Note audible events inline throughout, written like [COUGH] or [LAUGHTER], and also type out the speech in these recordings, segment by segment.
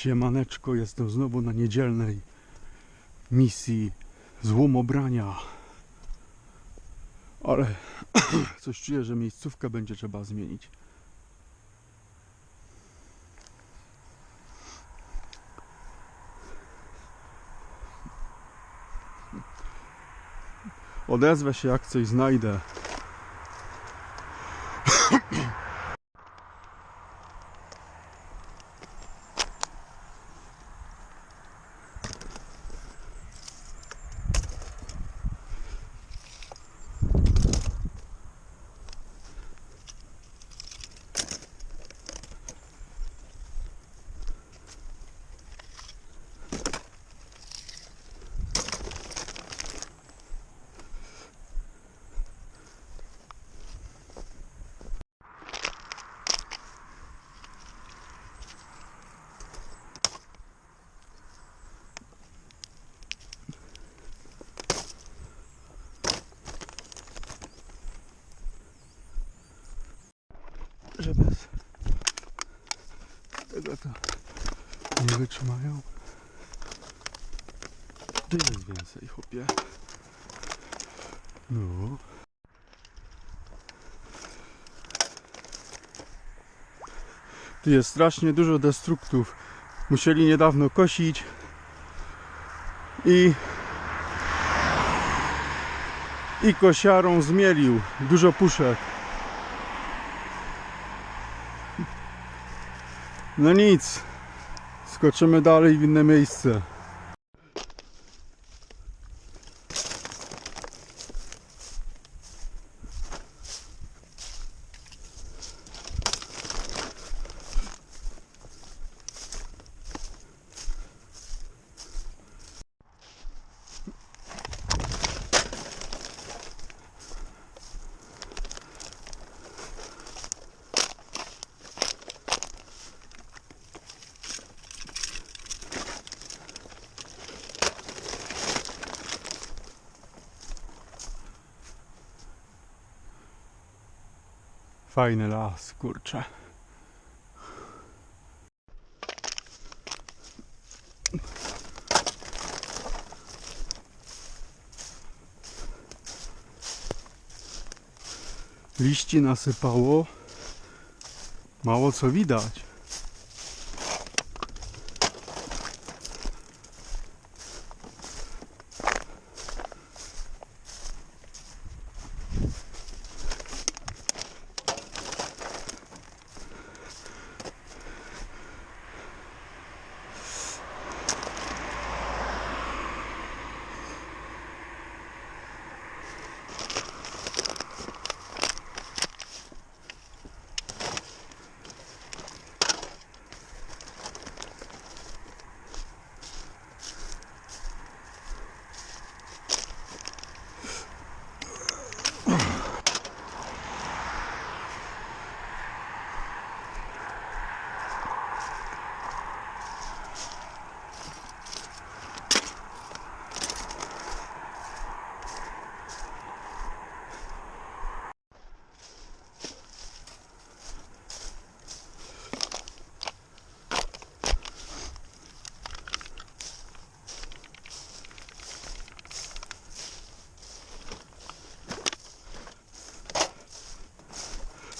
Siemaneczko, jestem znowu na niedzielnej misji złomobrania. Ale [CLEARS THROAT] coś czuję, że miejscówkę będzie trzeba zmienić. Odezwę się jak coś znajdę. Że bez tego to nie wytrzymają. Tu jest więcej, chłopie. No. Tu jest strasznie dużo destruktów. Musieli niedawno kosić i i kosiarą zmielił dużo puszek. No nic. Skoczymy dalej w inne miejsce. Fajny las, kurczę. Liści nasypało. Mało co widać.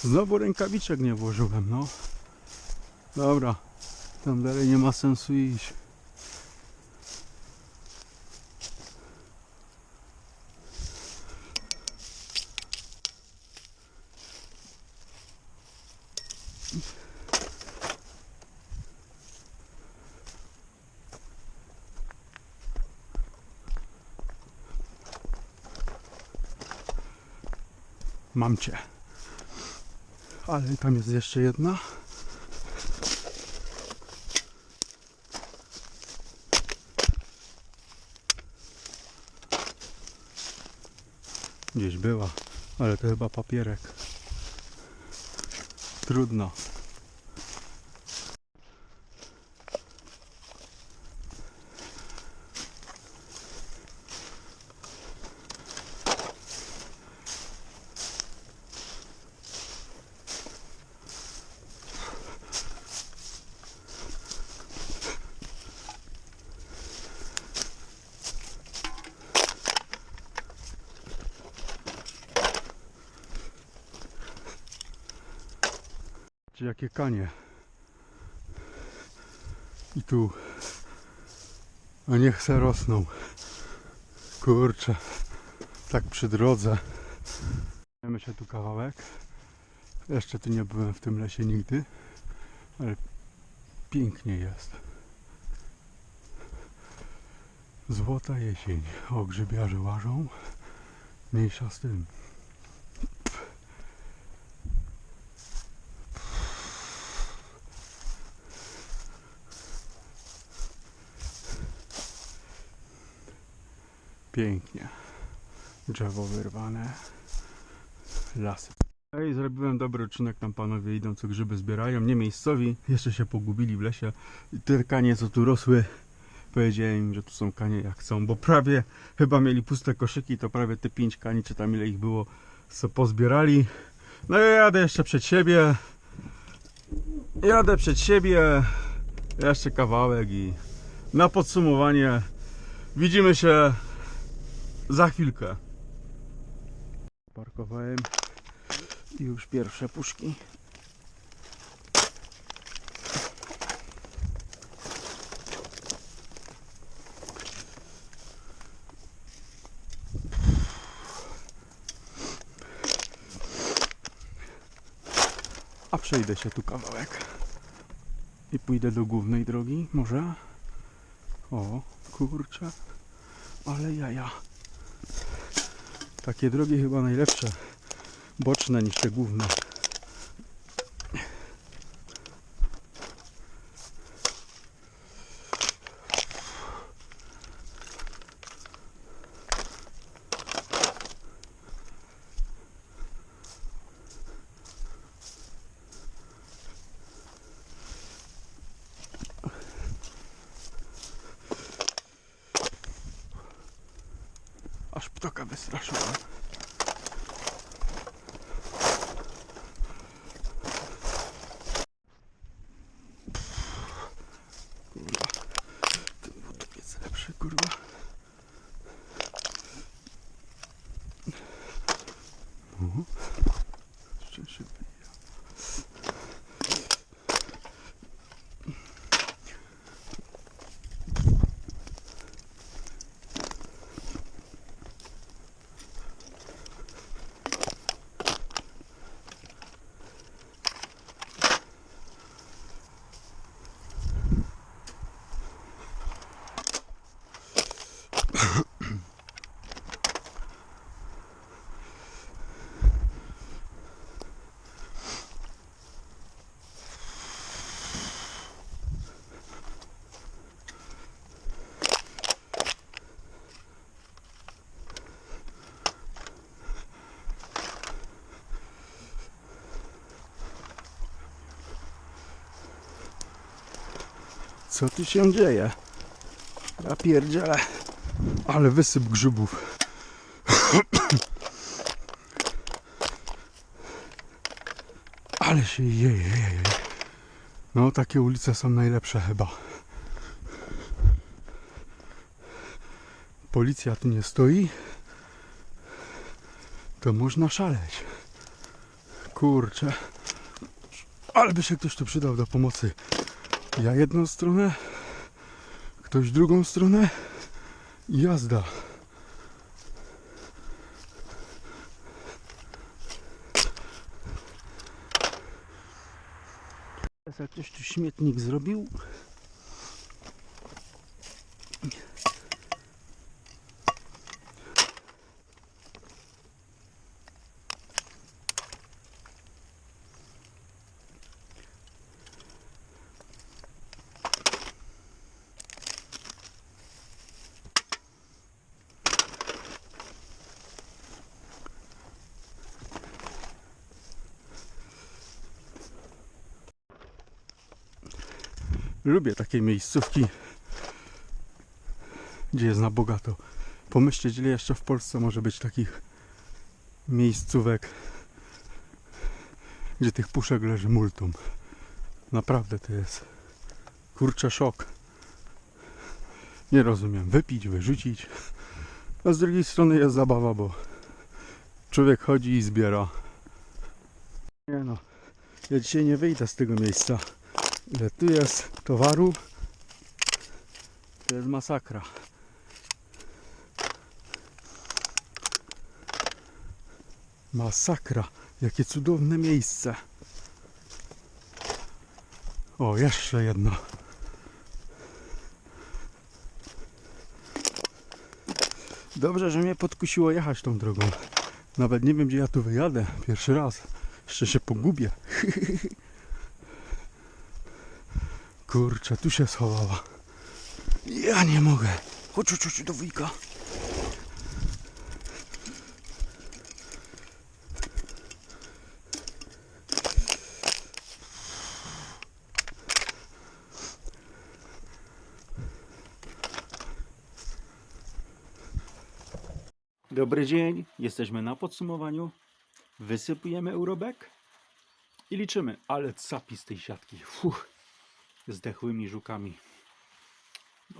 Znowu rękawiczek nie włożyłem, no. Dobra, tam dalej nie ma sensu iść. Mam cię. Ale tam jest jeszcze jedna. Gdzieś była, ale to chyba papierek. Trudno. Zobaczcie jakie kanie. I tu. A niech se rosną. Kurczę. Tak przy drodze. Zajmiemy się tu kawałek. Jeszcze tu nie byłem w tym lesie nigdy. Ale pięknie jest. Złota jesień. O, grzybiarze łażą. Mniejsza z tym. Pięknie. Drzewo wyrwane. Lasy. Ej, zrobiłem dobry odcinek, tam panowie idą, co grzyby zbierają, nie miejscowi, jeszcze się pogubili w lesie. Te kanie, co tu rosły, powiedziałem im, że tu są kanie jak są, bo prawie chyba mieli puste koszyki, to prawie te pięć kani, czy tam ile ich było, co pozbierali. No ja jadę jeszcze przed siebie, jadę przed siebie, jeszcze kawałek i na podsumowanie widzimy się za chwilkę. Parkowałem już pierwsze puszki. A przejdę się tu kawałek. I pójdę do głównej drogi, może? O, kurczę. Ale jaja. Takie drogi chyba najlepsze. Boczne niż te główne. taka wystraszona. Co tu się dzieje? Ja pierdzielę. Ale wysyp grzybów. [COUGHS] Ale się jeje. No takie ulice są najlepsze chyba. Policja tu nie stoi. To można szaleć. Kurczę. Ale by się ktoś tu przydał do pomocy. Ja jedną stronę, ktoś drugą stronę i jazda. Jak ktoś tu śmietnik zrobił. Lubię takie miejscówki, gdzie jest na bogato. Pomyślcie, ile jeszcze w Polsce może być takich miejscówek, gdzie tych puszek leży multum. Naprawdę to jest kurczę szok. Nie rozumiem. Wypić, wyrzucić. A z drugiej strony jest zabawa, bo człowiek chodzi i zbiera. Nie no, Ja dzisiaj nie wyjdę z tego miejsca. Ile tu jest towaru? To jest masakra. Masakra. Jakie cudowne miejsce. O, jeszcze jedno. Dobrze, że mnie podkusiło jechać tą drogą. Nawet nie wiem, gdzie ja tu wyjadę. Pierwszy raz. Jeszcze się pogubię. [LAUGHS] Kurczę, tu się schowała. Ja nie mogę. Chodź, chodź, chodź do wujka. Dobry dzień, jesteśmy na podsumowaniu. Wysypujemy urobek i liczymy. Ale capi z tej siatki. Fuh, zdechłymi żukami.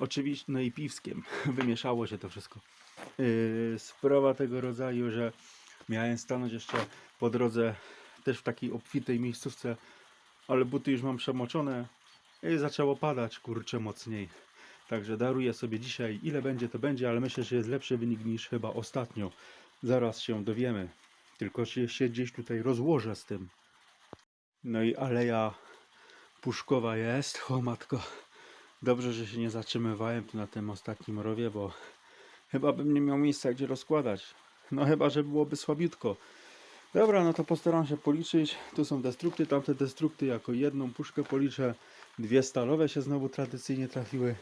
Oczywiście, no i piwskiem. [LAUGHS] Wymieszało się to wszystko. Yy, sprawa tego rodzaju, że miałem stanąć jeszcze po drodze też w takiej obfitej miejscówce, ale buty już mam przemoczone i zaczęło padać, kurczę, mocniej. Także daruję sobie dzisiaj, ile będzie to będzie, ale myślę, że jest lepszy wynik niż chyba ostatnio. Zaraz się dowiemy. Tylko się, się gdzieś tutaj rozłożę z tym. No i aleja puszkowa jest. O matko. Dobrze, że się nie zatrzymywałem tu na tym ostatnim rowie, bo chyba bym nie miał miejsca gdzie rozkładać. No chyba, że byłoby słabiutko. Dobra, no to postaram się policzyć. Tu są destrukty, tamte destrukty jako jedną puszkę policzę. Dwie stalowe się znowu tradycyjnie trafiły.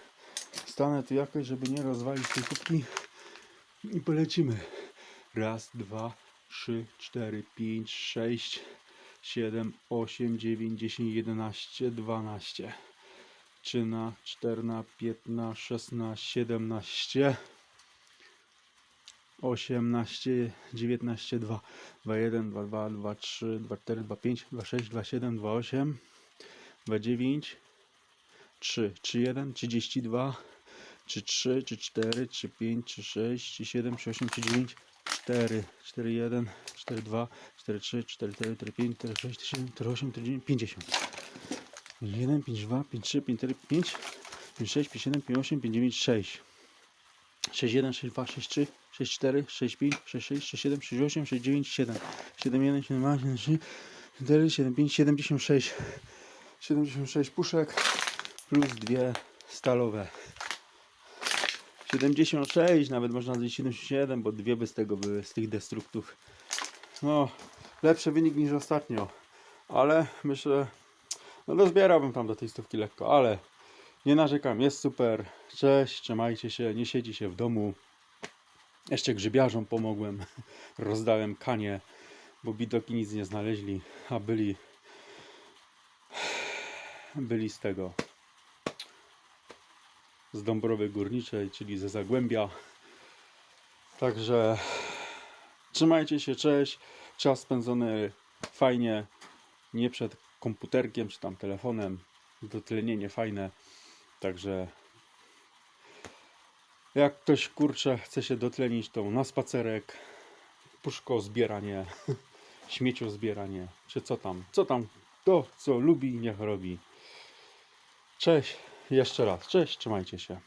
Stanę tu jakoś, żeby nie rozwalić tej kubki i polecimy. Raz, dwa, trzy, cztery, pięć, sześć, siedem, osiem, dziewięć, dziesięć, jedenaście, dwanaście, trzyna, czterna, piętna, szesnaście, siedemnaście, osiemnaście, dziewiętnaście, dwa, dwa, jeden, dwa, dwa, dwa, trzy, dwa, cztery, dwa, pięć, dwa, sześć, dwa, siedem, dwa, osiem, dwa, dziewięć, 3, 3, 1, 32, 3, 3, 3, 4, 3, 5, 3, 6, 3, 7, 3, 8, 3, 9, 4, 4, 1, 4, 2, 4, 3, 4, 4, 4, 5, 4, 6, 4, 7, 4, 8, 4, 9, 50. 1, 5, 2, 5, 3, 5, 4, 5, 5, 6, 5, 7, 5, 8, 5, 9, 6. 6, 1, 6, 2, 6, 3, 6, 4, 6, 5, 6, 6, 6, 7, 6, 8, 6, 9, 7, 7, 1, 7, 2, 7, 3, 4, 7, 5, 76. 76 puszek plus dwie stalowe. 76, nawet można zliczyć 77, bo dwie by z tego były, z tych destruktów. No, lepszy wynik niż ostatnio, ale myślę, no dozbierałbym tam do tej stówki lekko, ale nie narzekam, jest super. Cześć, trzymajcie się, nie siedzi się w domu. Jeszcze grzybiarzom pomogłem, [LAUGHS] rozdałem kanie, bo bidoki nic nie znaleźli, a byli [SIGHS] byli z tego z Dąbrowy Górniczej, czyli ze Zagłębia. Także trzymajcie się, cześć. Czas spędzony fajnie, nie przed komputerkiem czy tam telefonem. Dotlenienie fajne. Także jak ktoś kurczę chce się dotlenić, to na spacerek, puszko zbieranie, [LAUGHS] śmiecią zbieranie, czy co tam, co tam, to co lubi, niech robi. Cześć, jeszcze raz, cześć, trzymajcie się.